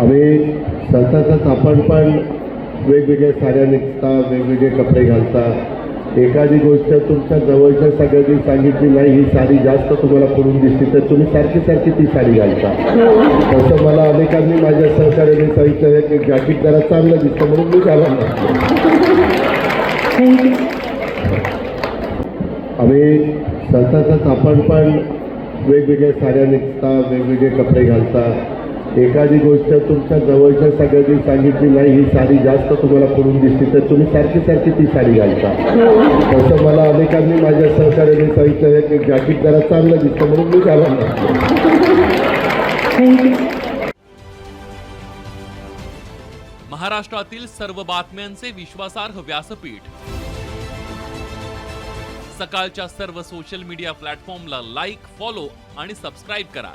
आम्ही सततच आपण पण वेगवेगळ्या साड्या नेसता वेगवेगळे कपडे घालता एखादी गोष्ट तुमच्या जवळच्या सगळ्यांनी सांगितली नाही ही साडी जास्त तुम्हाला करून दिसते तर तुम्ही सारखी सारखी ती साडी घालता. तसं मला अनेकांनी माझ्या सहकार्याने सांगितलं की जॅकेट जरा चांगलं दिसतं म्हणून मी थँक्यू आम्ही सततच आपण पण वेगवेगळ्या साड्या नेसता वेगवेगळे कपडे घालता एखादी गोष्ट तुमच्या जवळच्या सगळ्यांनी सांगितली नाही ही साडी जास्त तुम्हाला करून दिसते तर तुम्ही सारखी सारखी ती साडी घालता. तसं मला अनेकांनी माझ्या सहकार्याने सांगितलं की जॅकेट जरा चांगलं दिसतं म्हणून मी घालून थँक्यू महाराष्ट्रातील सर्व बातम्यांचे विश्वासार्ह व्यासपीठ. सकाळच्या सर्व सोशल मीडिया प्लॅटफॉर्मला लाईक फॉलो आणि सबस्क्राईब करा.